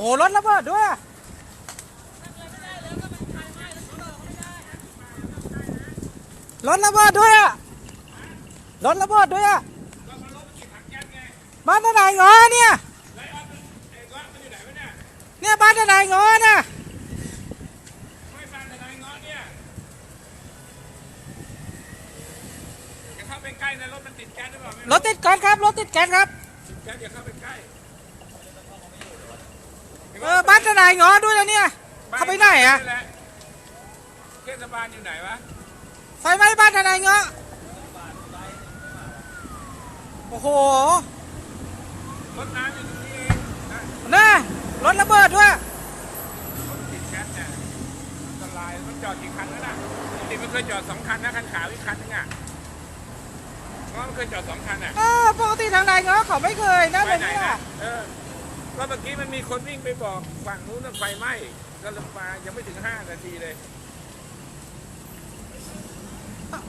อ้โหรถระเบิดด้วยอะรถระเบิดด้วยอะรถระเบิดด้วยอะบ้านทนายงอเนี่ยเนี่ยบ้านทนายงอน่ะไม่ฟังทนายเงาะเนี่ยอย่าเข้าไปใกล้นะรถมันติดแก๊สหรือเปล่าไม่รถติดกันครับรถติดกันครับติดแก๊สอย่าเข้าไปใกล้เออบ้านทนายงอด้วยแล้วเนี่ย เข้าไปไหนอะเทศบาลอยู่ไหนวะ ไฟไหม้บ้านทนายงอโอ้โห รถน้ำอยู่ตรงนี้เองนะน่ะรถระเบิดด้วยรถติดแก๊สเนี่ยอันตรายมันจอดกี่คันแล้วน่ะปกติมันเคยจอดสองคันนะคันขาวอีกคันนึงอะเงาะมันเคยจอดสองคันอะเออปกติทางนายงอเขาไม่เคยนะไปแบบนนี้นะอะเออ ก็เมื่อกี้มันมีคนวิ่งไปบอกฝั่งนู้นว่าไฟไหม้ก็ลงมายังไม่ถึงห้านาทีเลย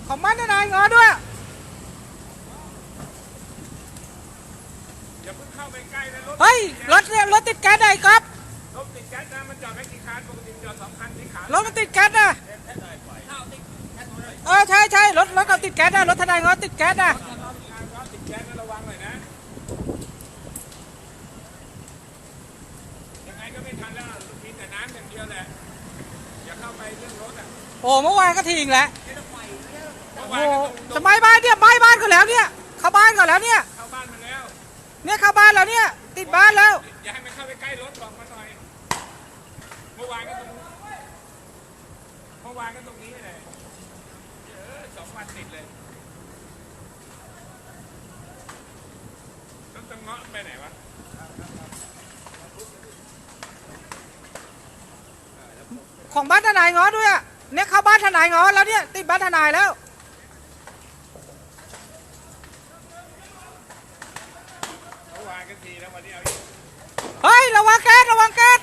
ของบ้านทนายงอด้วย อย่าเพิ่งเข้าไปใกล้นะรถเฮ้ย รถเนี่ยรถติดแก๊สได้ครับรถติดแก๊สนะมันจอดไม่กี่คันปกติจอดสองคันสีขาวรถมันติดแก๊สนะเออใช่ใช่รถรถเขาติดแก๊สนะรถทนายงอติดแก๊สนะรถติดแก๊สนะระวังหน่อยนะยังไงก็ ไม่ทันแล้วมีแต่น้ำอย่างเดียวแหละ อย่าเข้าไปเรื่องรถอะโอ้เมื่อวานก็ทิ้งแล้วเมื่อโอ้วานโหก็ต้องจะไหม้บ้านเนี่ยไหม้บ้านเขาแล้วเนี่ยเข้าบ้านเขาแล้วเนี่ย เข้าบ้านมาแล้วเนี่ยเข้าบ้านแล้วเนี่ย ติดบ้านแล้ว อย่าให้มันเข้าไปใกล้รถบอกมาหน่อย เมื่อวานก็ตรงเมื่อวานก็ตรงนี้เลยเออสองวันติดเลย ต้องต้องเงาะไปไหนวะ ของบ้านทนายงอด้วยอะเนี่ยเข้าบ้านทนายงอแล้วเนี่ยติดบ้านทนายแล้วเฮ้ยระวังแก๊สระวังแก๊ส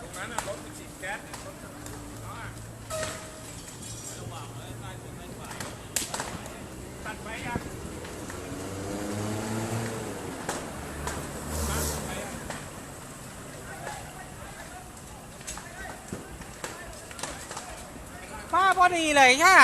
ตรงนั้นรถมันติดแก๊สเนี่ยรถเนาะตัดไปยังตัดไปยัง มา พอดีเลยค่ะ